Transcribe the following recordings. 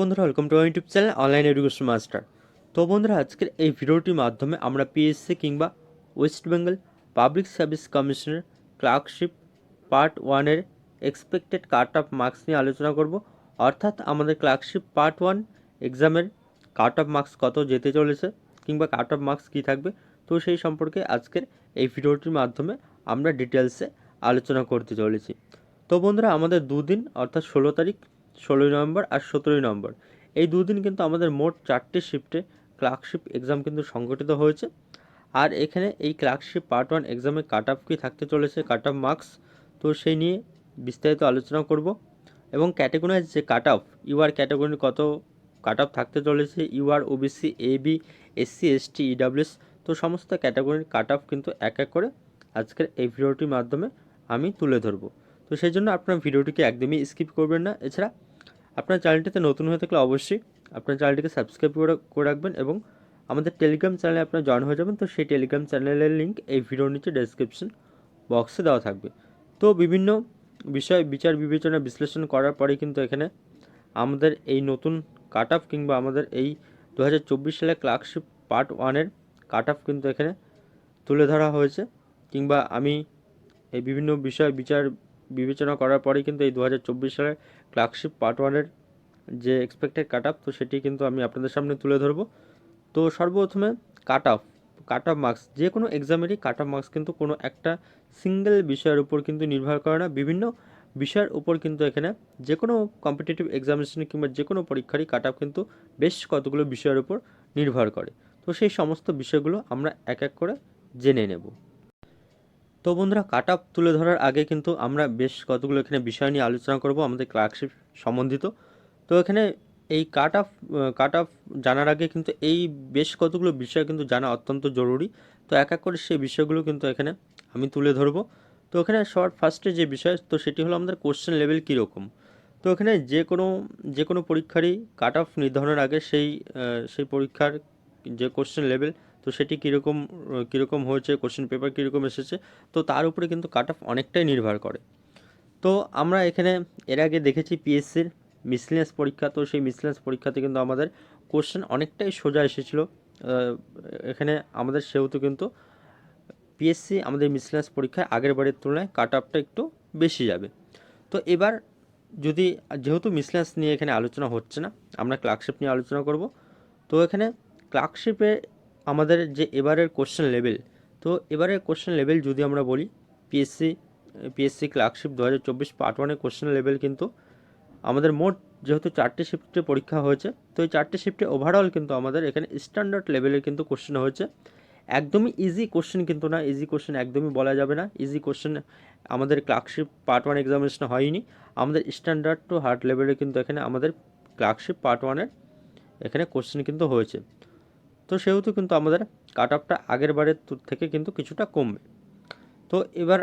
বন্ধুরা welcome to YouTube channel online education master তো বন্ধুরা, আজকের এই ভিডিওটির মাধ্যমে আমরা পিএসসি কিংবা ওয়েস্ট বেঙ্গল পাবলিক সার্ভিস কমিশনের ক্লার্কশিপ পার্ট ওয়ানের এক্সপেক্টেড কাট অফ মার্কস নিয়ে আলোচনা করব। অর্থাৎ আমাদের ক্লার্কশিপ পার্ট ওয়ান এক্সামের কাট অফ মার্কস কত যেতে চলেছে কিংবা কাট অফ মার্কস কী থাকবে। তো সেই সম্পর্কে আজকের এই ভিডিওটির মাধ্যমে আমরা ডিটেলসে আলোচনা করতে চলেছি। তো বন্ধুরা, আমাদের দুদিন, অর্থাৎ ষোলো তারিখ ষোলোই নভেম্বর আর সতেরোই নভেম্বর। এই দুদিন কিন্তু আমাদের মোট চারটে শিফটে ক্লার্কশিপ এক্সাম কিন্তু সংগঠিত হয়েছে। আর এখানে এই ক্লার্কশিপ পার্ট ওয়ান এক্সামে কাট অফ কী থাকতে চলেছে কাট অফ মার্কস তো সেই নিয়ে বিস্তারিত আলোচনা করব। এবং ক্যাটাগরিজ যে কাট অফ ইউআর ক্যাটাগরির কত কাট অফ থাকতে চলেছে UR OBC A B SC ST EWS তো সমস্ত ক্যাটাগরির কাট অফ কিন্তু এক এক করে আজকের এই ভিডিওটির মাধ্যমে আমি তুলে ধরবো। তো সেই জন্য আপনার ভিডিওটিকে একদমই স্কিপ করবেন না। এছাড়া আপনার চ্যানেলটিতে নতুন হয়ে থাকলে অবশ্যই আপনার চ্যানেলটিকে সাবস্ক্রাইব করে করে রাখবেন এবং আমাদের টেলিগ্রাম চ্যানেলে আপনারা জয়েন হয়ে যাবেন। তো সেই টেলিগ্রাম চ্যানেলের লিঙ্ক এই ভিডিওর নিচে ডেসক্রিপশন বক্সে দেওয়া থাকবে। তো বিভিন্ন বিষয় বিচার বিবেচনা বিশ্লেষণ করার পরে কিন্তু এখানে আমাদের এই নতুন কাট অফ কিংবা আমাদের এই দু হাজার চব্বিশ সালে ক্লার্কশিপ পার্ট ওয়ানের কাট অফ কিন্তু এখানে তুলে ধরা হয়েছে। কিংবা আমি এই বিভিন্ন বিষয় বিচার বিবেচনা করার পরে কিন্তু এই দু সালের ক্লার্কশিপ পার্ট ওয়ানের যে এক্সপেক্টেড কাট তো সেটি কিন্তু আমি আপনাদের সামনে তুলে ধরবো। তো সর্বপ্রথমে cut off cut off marks যে কোনো এক্সামেরই কাট অফ মার্কস কিন্তু কোনো একটা সিঙ্গেল বিষয়ের উপর কিন্তু নির্ভর করে না। বিভিন্ন বিষয়ের উপর কিন্তু এখানে যে কোনো কম্পিটিটিভ এক্সামিনেশন কিংবা যে কোনো পরীক্ষারই কাট অফ কিন্তু বেশ কতগুলো বিষয়ের উপর নির্ভর করে। তো সেই সমস্ত বিষয়গুলো আমরা এক এক করে জেনে নেব। তো বন্ধুরা কাট অফ তুলে ধরার আগে কিন্তু আমরা বেশ কতগুলো এখানে বিষয় নিয়ে আলোচনা করব, আমাদের ক্লার্কশিপ সম্বন্ধিত। তো এখানে এই কাট অফ কাট অফ জানার আগে কিন্তু এই বেশ কতগুলো বিষয় কিন্তু জানা অত্যন্ত জরুরি। তো এক এক করে সেই বিষয়গুলো কিন্তু এখানে আমি তুলে ধরবো। তো এখানে শর্ট ফার্স্টে যে বিষয়, তো সেটি হলো আমাদের কোশ্চেন লেভেল কীরকম? তো এখানে যে কোনো যে কোনো পরীক্ষারই কাট অফ নির্ধারণের আগে সেই সেই পরীক্ষার যে কোশ্চেন লেভেল তো সেটি কীরকম কীরকম হয়েছে কোশ্চেন পেপার কীরকম এসেছে, তো তার উপরে কিন্তু কাট অফ অনেকটাই নির্ভর করে। তো আমরা এখানে এর আগে দেখেছি পিএসসির মিসলিনাস পরীক্ষা, তো সেই মিসলিনাস পরীক্ষাতে কিন্তু আমাদের কোশ্চেন অনেকটাই সোজা এসেছিল। এখানে আমাদের সেহেতু কিন্তু পিএসসি আমাদের মিসলিনাস পরীক্ষায় আগের বারের তুলনায় কাট অফটা একটু বেশি যাবে। তো এবার যদি, যেহেতু মিসলিনাস নিয়ে এখানে আলোচনা হচ্ছে না, আমরা ক্লার্কশিপ নিয়ে আলোচনা করব। তো এখানে ক্লার্কশিপে আমাদের যে এবারের কোশ্চেন লেভেল তো এবারের কোশ্চেন লেভেল যদি আমরা বলি পিএসসি পিএসসি ক্লার্কশিপ দু হাজার চব্বিশ পার্ট ওয়ানের কোশ্চেন লেভেল কিন্তু আমাদের মোট যেহেতু চারটে শিফটে পরীক্ষা হয়েছে, তো এই চারটে শিফটে ওভারঅল কিন্তু আমাদের এখানে স্ট্যান্ডার্ড লেভেলের কিন্তু কোশ্চেন হয়েছে। একদমই ইজি কোশ্চেন কিন্তু না ইজি কোশ্চেন একদমই বলা যাবে না। ইজি কোশ্চেন আমাদের ক্লার্কশিপ পার্ট ওয়ান এক্সামিনেশন হয়নি। আমাদের স্ট্যান্ডার্ড টু হার্ড লেভেলে কিন্তু এখানে আমাদের ক্লার্কশিপ পার্ট ওয়ানের এখানে কোশ্চেন কিন্তু হয়েছে। তো সেহেতু কিন্তু আমাদের কাট অফটা আগের বারের থেকে কিন্তু কিছুটা কমবে। তো এবার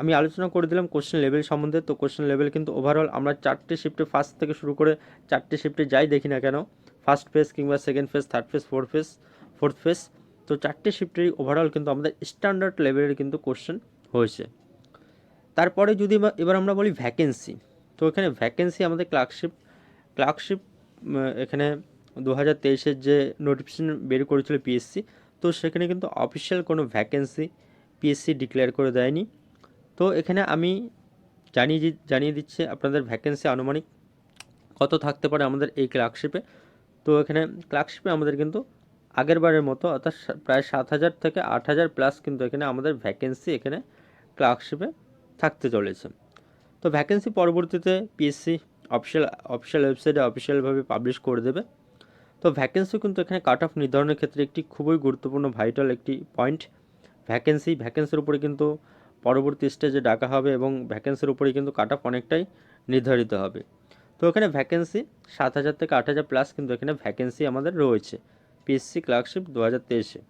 আমি আলোচনা করে দিলাম কোশ্চেন লেভেল সম্বন্ধে। তো কোশ্চেন লেভেল কিন্তু ওভারঅল আমরা চারটে শিফটে ফার্স্ট থেকে শুরু করে চারটে শিফটে যাই দেখি না কেন ফার্স্ট ফেজ কিংবা second phase third phase fourth phase fourth phase তো চারটে শিফটেরই ওভারঅল কিন্তু আমাদের স্ট্যান্ডার্ড লেভেলের কিন্তু কোশ্চেন হয়েছে। তারপরে যদি এবার আমরা বলি ভ্যাকেন্সি তো এখানে ভ্যাকেন্সি আমাদের ক্লার্কশিপ ক্লার্কশিপ এখানে দু হাজার তেইশের যে নোটিফিকেশন বের করেছিল পিএসসি তো সেখানে কিন্তু অফিসিয়াল কোনো ভ্যাকেন্সি পিএসসি ডিক্লেয়ার করে দেয়নি। তো এখানে আমি জানিয়ে জানিয়ে দিচ্ছে আপনাদের ভ্যাকেন্সি আনুমানিক কত থাকতে পারে আমাদের এই ক্লার্কশিপে তো এখানে ক্লার্কশিপে আমাদের কিন্তু আগের বারের মতো, অর্থাৎ প্রায় সাত হাজার থেকে আট হাজার প্লাস কিন্তু এখানে আমাদের ভ্যাকেন্সি এখানে ক্লার্কশিপে থাকতে চলেছে। তো ভ্যাকেন্সি পরবর্তীতে পিএসসি অফিসিয়াল অফিসিয়াল ওয়েবসাইটে অফিসিয়ালভাবে পাবলিশ করে দেবে। তো ভ্যাকেন্সি কিন্তু এখানে কাট অফ নির্ধারণের ক্ষেত্রে একটি খুবই গুরুত্বপূর্ণ ভাইটাল একটি পয়েন্ট ভ্যাকেন্সি ভ্যাকেন্সির উপরে কিন্তু পরবর্তী স্টেজে ডাকা হবে এবং ভ্যাকেন্সির উপরে কিন্তু কাট অফ অনেকটাই নির্ধারিত হবে। তো এখানে ভ্যাকেন্সি সাত হাজার থেকে আট হাজার প্লাস কিন্তু এখানে ভ্যাকেন্সি আমাদের রয়েছে। পিএসসি ক্লার্কশিপ দু হাজার তেইশে।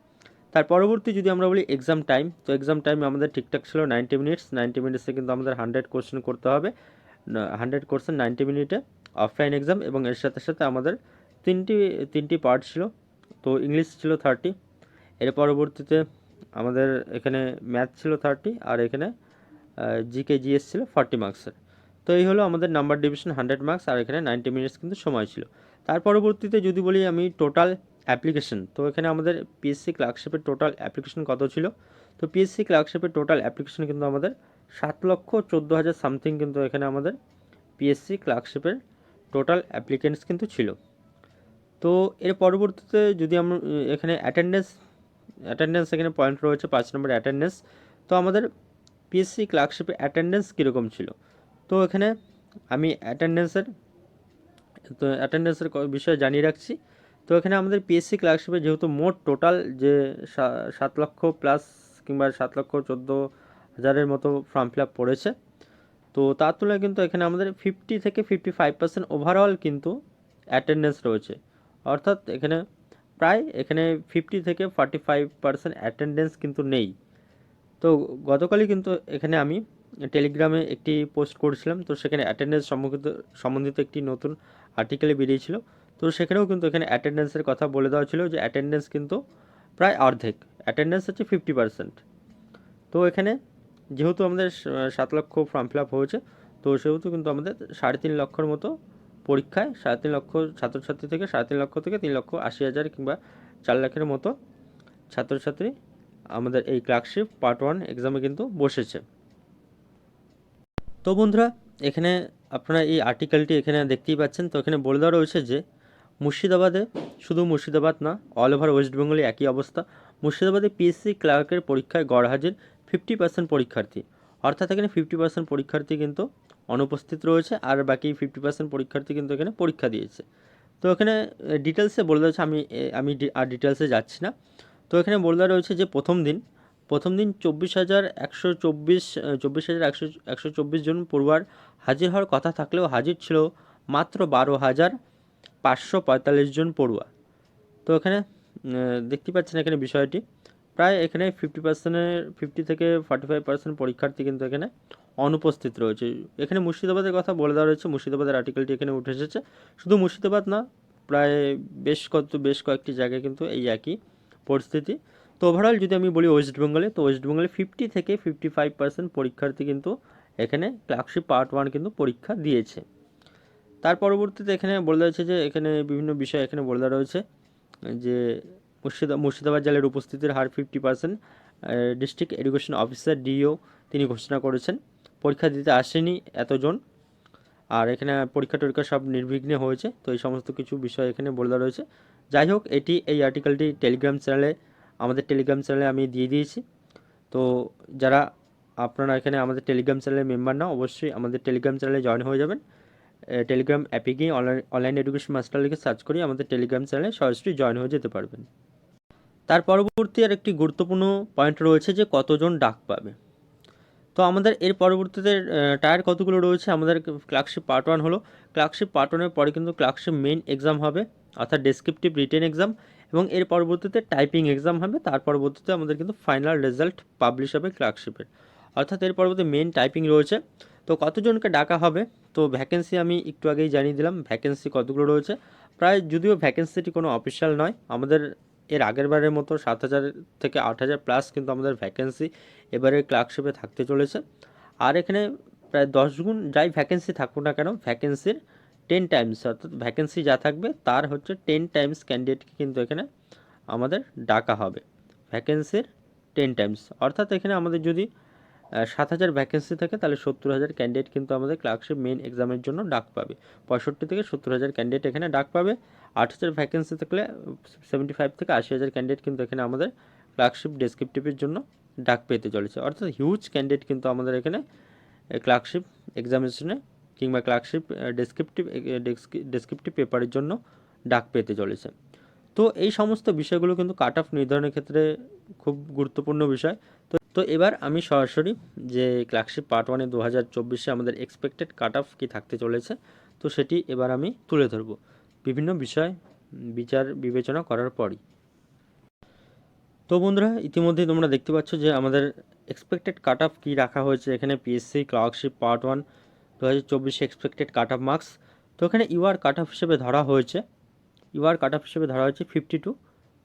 তার পরবর্তী যদি আমরা বলি এক্সাম টাইম তো এক্সাম টাইম আমাদের ঠিকঠাক ছিল নাইনটি মিনিটস নাইনটি মিনিটসে কিন্তু আমাদের হান্ড্রেড কোশ্চেন করতে হবে। Hundred question ninety minute offline exam এবং এর সাথে সাথে আমাদের তিনটি তিনটি পার্ট ছিল। তো ইংলিশ ছিল থার্টি এর পরবর্তীতে আমাদের এখানে ম্যাথ ছিল থার্টি আর এখানে জিকে জিএস ছিল ফর্টি মার্কসের তো এই হলো আমাদের নাম্বার ডিভিশন হান্ড্রেড মার্কস আর এখানে নাইনটি মিনিটস কিন্তু সময় ছিল। তার পরবর্তীতে যদি বলি আমি টোটাল অ্যাপ্লিকেশন তো এখানে আমাদের পিএসসি ক্লার্কশিপের টোটাল অ্যাপ্লিকেশন কত ছিল? তো পিএসসি ক্লার্কশিপের টোটাল অ্যাপ্লিকেশন কিন্তু আমাদের সাত লক্ষ চোদ্দ হাজার সামথিং কিন্তু এখানে আমাদের পিএসসি ক্লার্কশিপের টোটাল অ্যাপ্লিকেন্টস কিন্তু ছিল। তো এর পরবর্তীতে যদি আমরা, এখানে অ্যাটেন্ডেন্স অ্যাটেন্ডেন্স এখানে পয়েন্ট রয়েছে পাঁচ নম্বর অ্যাটেন্ডেন্স তো আমাদের পিএসসি ক্লার্কশিপে অ্যাটেন্ডেন্স কীরকম ছিল? তো এখানে আমি অ্যাটেন্ডেন্সের তো অ্যাটেন্ডেন্সের বিষয়ে জানিয়ে রাখছি। তো এখানে আমাদের পিএসসি ক্লার্কশিপে যেহেতু মোট টোটাল যে সাত লক্ষ প্লাস কিংবা সাত লক্ষ চোদ্দ হাজারের মতো ফর্ম ফিল আপ পড়েছে। তো তার তুলনায় কিন্তু এখানে আমাদের ফিফটি থেকে ফিফটি ফাইভ পার্সেন্ট ওভারঅল কিন্তু অ্যাটেন্ডেন্স রয়েছে। অর্থাৎ এখানে প্রায় এখানে ফিফটি থেকে ফর্টি ফাইভ পার্সেন্ট অ্যাটেন্ডেন্স কিন্তু নেই। তো গতকালই কিন্তু এখানে আমি টেলিগ্রামে একটি পোস্ট করেছিলাম, তো সেখানে অ্যাটেন্ডেন্স সম্পর্কিত সম্বন্ধিত একটি নতুন আর্টিকেলে বেরিয়েছিল। তো সেখানেও কিন্তু এখানে অ্যাটেন্ডেন্সের কথা বলে দেওয়া ছিল যে অ্যাটেন্ডেন্স কিন্তু প্রায় অর্ধেক অ্যাটেন্ডেন্স হচ্ছে ফিফটি পার্সেন্ট তো এখানে যেহেতু আমাদের সাত লক্ষ ফর্ম ফিল আপ হয়েছে, তো সেহেতু কিন্তু আমাদের সাড়ে তিন লক্ষর মতো পরীক্ষায় সাড়ে তিন লক্ষ ছাত্রছাত্রী থেকে সাড়ে তিন লক্ষ থেকে তিন লক্ষ আশি হাজার কিংবা চার লাখের মতো ছাত্রছাত্রী আমাদের এই ক্লার্কশিপ পার্ট ওয়ান এক্সামে কিন্তু বসেছে। তো বন্ধুরা, এখানে আপনারা এই আর্টিকেলটি এখানে দেখতেই পাচ্ছেন। তো এখানে বলে দেওয়া রয়েছে যে, মুর্শিদাবাদে শুধু মুর্শিদাবাদ না অল ওভার ওয়েস্ট বেঙ্গলে একই অবস্থা। মুর্শিদাবাদে পিএসসি ক্লার্কের পরীক্ষায় গড় হাজির ফিফটি পার্সেন্ট পরীক্ষার্থী। অর্থাৎ এখানে ফিফটি পার্সেন্ট পরীক্ষার্থী কিন্তু অনুপস্থিত রয়েছে আর বাকি ফিফটি পার্সেন্ট পরীক্ষার্থী কিন্তু এখানে পরীক্ষা দিয়েছে। তো এখানে ডিটেলসে বলে দেওয়া আমি আমি আর ডিটেলসে যাচ্ছি না। তো এখানে বলে দেওয়া রয়েছে যে প্রথম দিন প্রথম দিন চব্বিশ হাজার একশো চব্বিশ চব্বিশ হাজার একশো একশো চব্বিশ জন পড়ুয়ার হাজির হওয়ার কথা থাকলেও হাজির ছিল মাত্র বারো হাজার পাঁচশো পঁয়তাল্লিশ জন পড়ুয়া। তো এখানে দেখতে পাচ্ছেন এখানে বিষয়টি। প্রায় এখানে ফিফটি পার্সেন্টের ফিফটি থেকে ফর্টি ফাইভ পার্সেন্ট পরীক্ষার্থী কিন্তু এখানে অনুপস্থিত রয়েছে। এখানে মুর্শিদাবাদের কথা বলে দেওয়া রয়েছে, মুর্শিদাবাদের আর্টিকেলটি এখানে উঠে এসেছে। শুধু মুর্শিদাবাদ না, প্রায় বেশ কত, বেশ কয়েকটি জায়গায় কিন্তু এই একই পরিস্থিতি। তো ওভারঅল যদি আমি বলি ওয়েস্ট বেঙ্গলে তো ওয়েস্ট বেঙ্গলে ফিফটি থেকে ফিফটি ফাইভ পার্সেন্ট পরীক্ষার্থী কিন্তু এখানে ক্লার্কশিপ পার্ট ওয়ান কিন্তু পরীক্ষা দিয়েছে। তার পরবর্তীতে এখানে বলে হয়েছে যে, এখানে বিভিন্ন বিষয় এখানে বলে দেওয়া রয়েছে যে, মুর্শিদা, মুর্শিদাবাদ জেলার উপস্থিতির হার fifty percent district education officer DO তিনি ঘোষণা করেছেন। পরীক্ষা দিতে আসেনি এতজন। আর এখানে পরীক্ষা টরীক্ষা সব নির্বিঘ্নে হয়েছে, তো এই সমস্ত কিছু বিষয় এখানে বলে দেওয়া রয়েছে। যাই হোক, এটি এই আর্টিকেলটি টেলিগ্রাম চ্যানেলে আমাদের টেলিগ্রাম চ্যানেলে আমি দিয়ে দিয়েছি। তো যারা আপনারা এখানে আমাদের টেলিগ্রাম চ্যানেলের মেম্বার না, অবশ্যই আমাদের টেলিগ্রাম চ্যানেলে জয়েন হয়ে যাবেন। টেলিগ্রাম অ্যাপে গিয়ে অনলাইন অনলাইন এডুকেশন মাস্টার লিখে সার্চ করে আমাদের টেলিগ্রাম চ্যানেলে সরাসরি জয়েন হয়ে যেতে পারবেন। তার পরবর্তী আর একটি গুরুত্বপূর্ণ পয়েন্ট রয়েছে যে কতজন ডাক পাবে। তো আমাদের এর পরবর্তীতে টায়ার কতগুলো রয়েছে? আমাদের ক্লার্কশিপ পার্ট ওয়ান হলো। ক্লার্কশিপ পার্ট ওয়ানের পরে কিন্তু ক্লার্কশিপ মেন এক্সাম হবে, অর্থাৎ ডেসক্রিপটিভ রিটেন এক্সাম এবং এর পরবর্তীতে টাইপিং এক্সাম হবে। তার পরবর্তীতে আমাদের কিন্তু ফাইনাল রেজাল্ট পাবলিশ হবে ক্লার্কশিপের অর্থাৎ এর পরবর্তী মেন টাইপিং রয়েছে। তো কতজনকে ডাকা হবে? তো ভ্যাকেন্সি আমি একটু আগেই জানিয়ে দিলাম। ভ্যাকেন্সি কতগুলো রয়েছে? প্রায় যদিও ভ্যাকেন্সিটি কোনো অফিসিয়াল নয়, আমাদের এর আগের বারের মতো সাত হাজার থেকে আট হাজার প্লাস কিন্তু আমাদের ভ্যাকেন্সি এবারে ক্লার্কশিপে থাকতে চলেছে। আর এখানে প্রায় দশ গুণ যাই ভ্যাকেন্সি থাকুক না কেন ভ্যাকেন্সির টেন টাইমস অর্থাৎ ভ্যাকেন্সি যা থাকবে তার হচ্ছে টেন টাইমস ক্যান্ডিডেটকে কিন্তু এখানে আমাদের ডাকা হবে। ভ্যাকেন্সির টেন টাইমস অর্থাৎ এখানে আমাদের যদি সাত হাজার ভ্যাকেন্সি থাকে, তাহলে সত্তর হাজার ক্যান্ডিডেট কিন্তু আমাদের ক্লার্কশিপ মেন এক্সামের জন্য ডাক পাবে। পঁয়ষট্টি থেকে সত্তর হাজার ক্যান্ডিডেট এখানে ডাক পাবে। আট হাজার ভ্যাকেন্সি থাকলে সেভেন্টি ফাইভ থেকে আশি হাজার ক্যান্ডিডেট কিন্তু এখানে আমাদের ক্লার্কশিপ ডেসক্রিপটিভের জন্য ডাক পেতে চলেছে। অর্থাৎ হিউজ ক্যান্ডিডেট কিন্তু আমাদের এখানে ক্লার্কশিপ এক্সামিনেশনে কিংবা ক্লার্কশিপ ডেসক্রিপটিভ ডেসক্রিপটিভ পেপারের জন্য ডাক পেতে চলেছে। তো এই সমস্ত বিষয়গুলো কিন্তু কাট অফ নির্ধারণের ক্ষেত্রে খুব গুরুত্বপূর্ণ বিষয়। তো তো এবার আমি সরাসরি যে ক্লার্কশিপ পার্ট ওয়ানে দু হাজার চব্বিশে আমাদের এক্সপেক্টেড কাট অফ কী থাকতে চলেছে, তো সেটি এবার আমি তুলে ধরব। বিভিন্ন বিষয় বিচার বিবেচনা করার পরই। তো বন্ধুরা, ইতিমধ্যেই তোমরা দেখতে পাচ্ছ যে আমাদের এক্সপেক্টেড কাট অফ কী রাখা হয়েছে, এখানে পিএসসি ক্লার্কশিপ পার্ট ওয়ান দু হাজার চব্বিশে এক্সপেক্টেড কাট অফ মার্কস তো এখানে ইউআর কাট অফ হিসেবে ধরা হয়েছে। ইউআর কাট অফ হিসেবে ধরা হয়েছে ফিফটি টু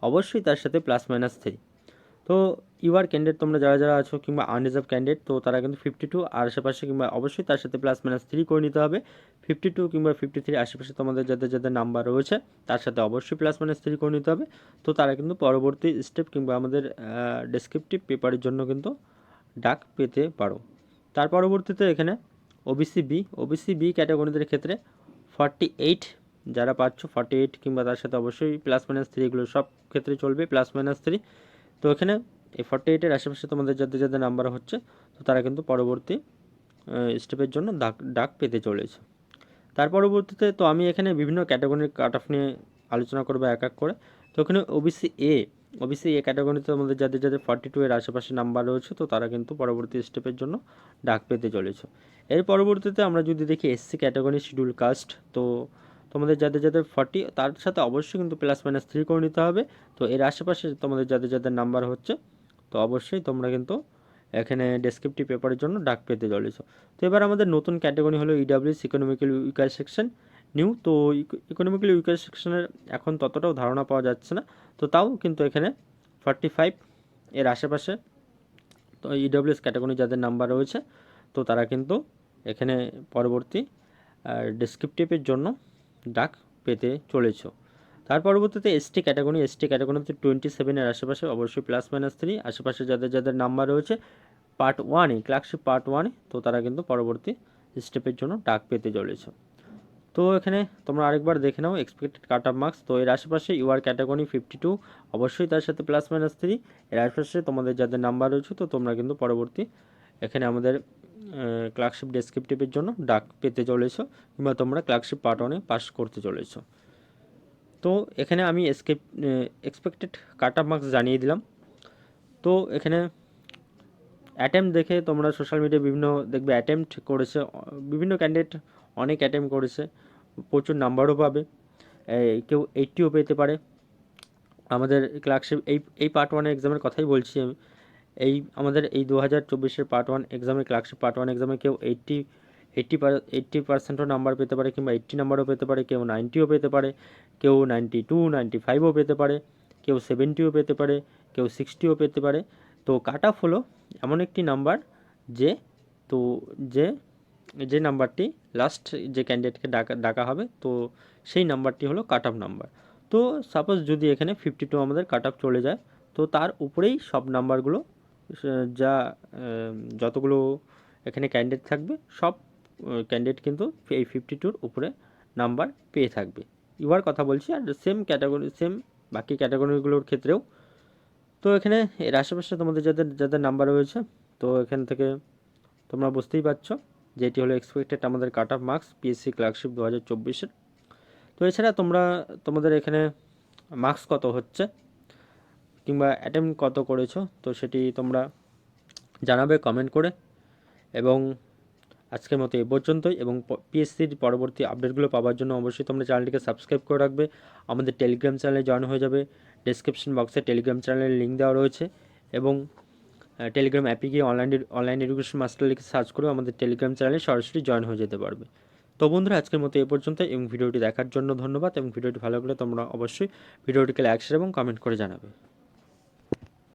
অবশ্যই তার সাথে প্লাস মাইনাস থ্রি তো ইউআর ক্যান্ডিডেট তোমরা যারা যারা আছো কিংবা আনরিজার্ভ ক্যান্ডিডেট তো তারা কিন্তু ফিফটি টু আশেপাশে কিংবা অবশ্যই তার সাথে প্লাস মাইনাস থ্রি করে নিতে হবে। ফিফটি টু কিংবা ফিফটি থ্রি আশেপাশে তোমাদের যাদের যাদের নাম্বার রয়েছে, তার সাথে অবশ্যই প্লাস মাইনাস থ্রি করে নিতে হবে। তো তারা কিন্তু পরবর্তী স্টেপ কিংবা আমাদের ডেসক্রিপটিভ পেপারের জন্য কিন্তু ডাক পেতে পারো। তার পরবর্তীতে এখানে ওবিসি বি ওবিসি বি ক্যাটাগরিদের ক্ষেত্রে ফর্টি এইট যারা পাচ্ছ ফর্টি এইট কিংবা তার সাথে অবশ্যই প্লাস মাইনাস থ্রি এগুলো সব ক্ষেত্রে চলবে প্লাস মাইনাস থ্রি তো এখানে এই ফর্টি এইটের আশেপাশে তোমাদের যাদের যাদের নাম্বার হচ্ছে, তো তারা কিন্তু পরবর্তী স্টেপের জন্য ডাক ডাক পেতে চলেছে। তার পরবর্তীতে তো আমি এখানে বিভিন্ন ক্যাটাগরির কাট অফ নিয়ে আলোচনা করব এক এক করে। তো এখানে ওবিসি এ ওবিসি এ ক্যাটাগরিতে তোমাদের যাদের যাদের ফর্টি টু এর আশেপাশে নাম্বার রয়েছে, তো তারা কিন্তু পরবর্তী স্টেপের জন্য ডাক পেতে চলেছে। এর পরবর্তীতে আমরা যদি দেখি এসসি ক্যাটাগরি শিডিউল কাস্ট তো তোমাদের যাদের যাদের ফর্টি তার সাথে অবশ্যই কিন্তু প্লাস মাইনাস থ্রি করে নিতে হবে। তো এর আশেপাশে তোমাদের যাদের যাদের নাম্বার হচ্ছে, তো অবশ্যই তোমরা কিন্তু এখানে ডেসক্রিপটিভ পেপারের জন্য ডাক পেতে চলেছ। তো এবার আমাদের নতুন ক্যাটাগরি হলো EWS economical weaker section new তো ইকোনমিক্যাল উইকার সেকশনের এখন ততটাও ধারণা পাওয়া যাচ্ছে না, তো তাও কিন্তু এখানে ফর্টি ফাইভ এর আশেপাশে। তো ইডাব্লিউএস ক্যাটাগরি যাদের নাম্বার রয়েছে, তো তারা কিন্তু এখানে পরবর্তী ডেসক্রিপটিভের জন্য ডাক পেতে চলেছ। তার পরবর্তীতে এসটি ক্যাটাগরি এসটি ক্যাটাগরিতে টোয়েন্টি সেভেনের আশেপাশে, অবশ্যই প্লাস মাইনাস থ্রি আশেপাশে যাদের যাদের নাম্বার রয়েছে পার্ট ওয়ানে ক্লার্কশিপ পার্ট ওয়ানে তো তারা কিন্তু পরবর্তী স্টেপের জন্য ডাক পেতে চলেছ। তো এখানে তোমরা আরেকবার দেখে নাও এক্সপেক্টেড কাট অফ মার্কস তো এর আশেপাশে ইউআর ক্যাটাগরি ফিফটি টু অবশ্যই তার সাথে প্লাস মাইনাস থ্রি এর আশেপাশে তোমাদের যাদের নাম্বার রয়েছে, তো তোমরা কিন্তু পরবর্তী এখানে আমাদের ক্লার্কশিপ ডেসক্রিপটিভের জন্য ডাক পেতে চলেছো, কিংবা তোমরা ক্লার্কশিপ পার্ট ওয়ানে পাস করতে চলেছো। তো এখানে আমি এসকেপ এক্সপেক্টেড কাট মার্কস জানিয়ে দিলাম। তো এখানে অ্যাটেম্প দেখে তোমরা সোশ্যাল মিডিয়ায় বিভিন্ন দেখবে অ্যাটেম্পট করেছে, বিভিন্ন ক্যান্ডিডেট অনেক অ্যাটেম্প করেছে, প্রচুর নাম্বারও পাবে। কেউ এইটটিও পেতে পারে। আমাদের ক্লার্কশিপ এই এই পার্ট ওয়ান এক্সামের কথাই বলছি আমি। এই আমাদের এই দু হাজার চব্বিশের পার্ট ওয়ান এক্সামে ক্লার্কশিপ পার্ট ওয়ান এক্সামে কেউ এইটটি এইট্টি এইট্টি পার্সেন্টও নাম্বার পেতে পারে কিংবা এইট্টি নাম্বারও পেতে পারে, কেউ নাইনটিও পেতে পারে, কেউ নাইনটি টু নাইনটি ফাইভও পেতে পারে, কেউ সেভেন্টিও পেতে পারে, কেউ সিক্সটিও পেতে পারে। তো কাট অফ হলো এমন একটি নাম্বার যে, তো যে যে নাম্বারটি লাস্ট যে ক্যান্ডিডেটকে ডাকা ডাকা হবে, তো সেই নাম্বারটি হলো কাট অফ নাম্বার তো সাপোজ যদি এখানে ফিফটি টু আমাদের কাট অফ চলে যায়, তো তার উপরেই সব নাম্বারগুলো যা যতগুলো এখানে ক্যান্ডিডেট থাকবে, সব ক্যান্ডিডেট কিন্তু এই ফিফটি টুর উপরে নাম্বার পেয়ে থাকবে। ইউআর কথা বলছি, আর সেম ক্যাটাগরি সেম বাকি ক্যাটাগরিগুলোর ক্ষেত্রেও। তো এখানে এর আশেপাশে তোমাদের যাদের যাদের নাম্বার রয়েছে, তো এখান থেকে তোমরা বুঝতেই পারছ যে এটি হলো এক্সপেক্টেড আমাদের cut off marks PSC clerkship দু হাজার চব্বিশের। তো এছাড়া তোমরা, তোমাদের এখানে মার্কস কত হচ্ছে? কিংবা অ্যাটেম্প কত করেছ, তো সেটি তোমরা জানাবে কমেন্ট করে। এবং আজকের মতো এ পর্যন্তই, এবং পিএসসির পরবর্তী আপডেটগুলো পাওয়ার জন্য অবশ্যই তোমরা চ্যানেলটিকে সাবস্ক্রাইব করে রাখবে। আমাদের টেলিগ্রাম চ্যানেলে জয়েন হয়ে যাবে। ডিসক্রিপশন বক্সে টেলিগ্রাম চ্যানেলের লিঙ্ক দেওয়া রয়েছে। এবং টেলিগ্রাম অ্যাপে গিয়ে অনলাইন অনলাইন এডুকেশন মাস্টার লিখে সার্চ করেও আমাদের টেলিগ্রাম চ্যানেলে সরাসরি জয়েন হয়ে যেতে পারবে। তো বন্ধুরা, আজকের মতো এ পর্যন্ত এবং ভিডিওটি দেখার জন্য ধন্যবাদ। এবং ভিডিওটি ভালো লাগলে তোমরা অবশ্যই ভিডিওটিকে লাইক শেয়ার এবং কমেন্ট করে জানাবে।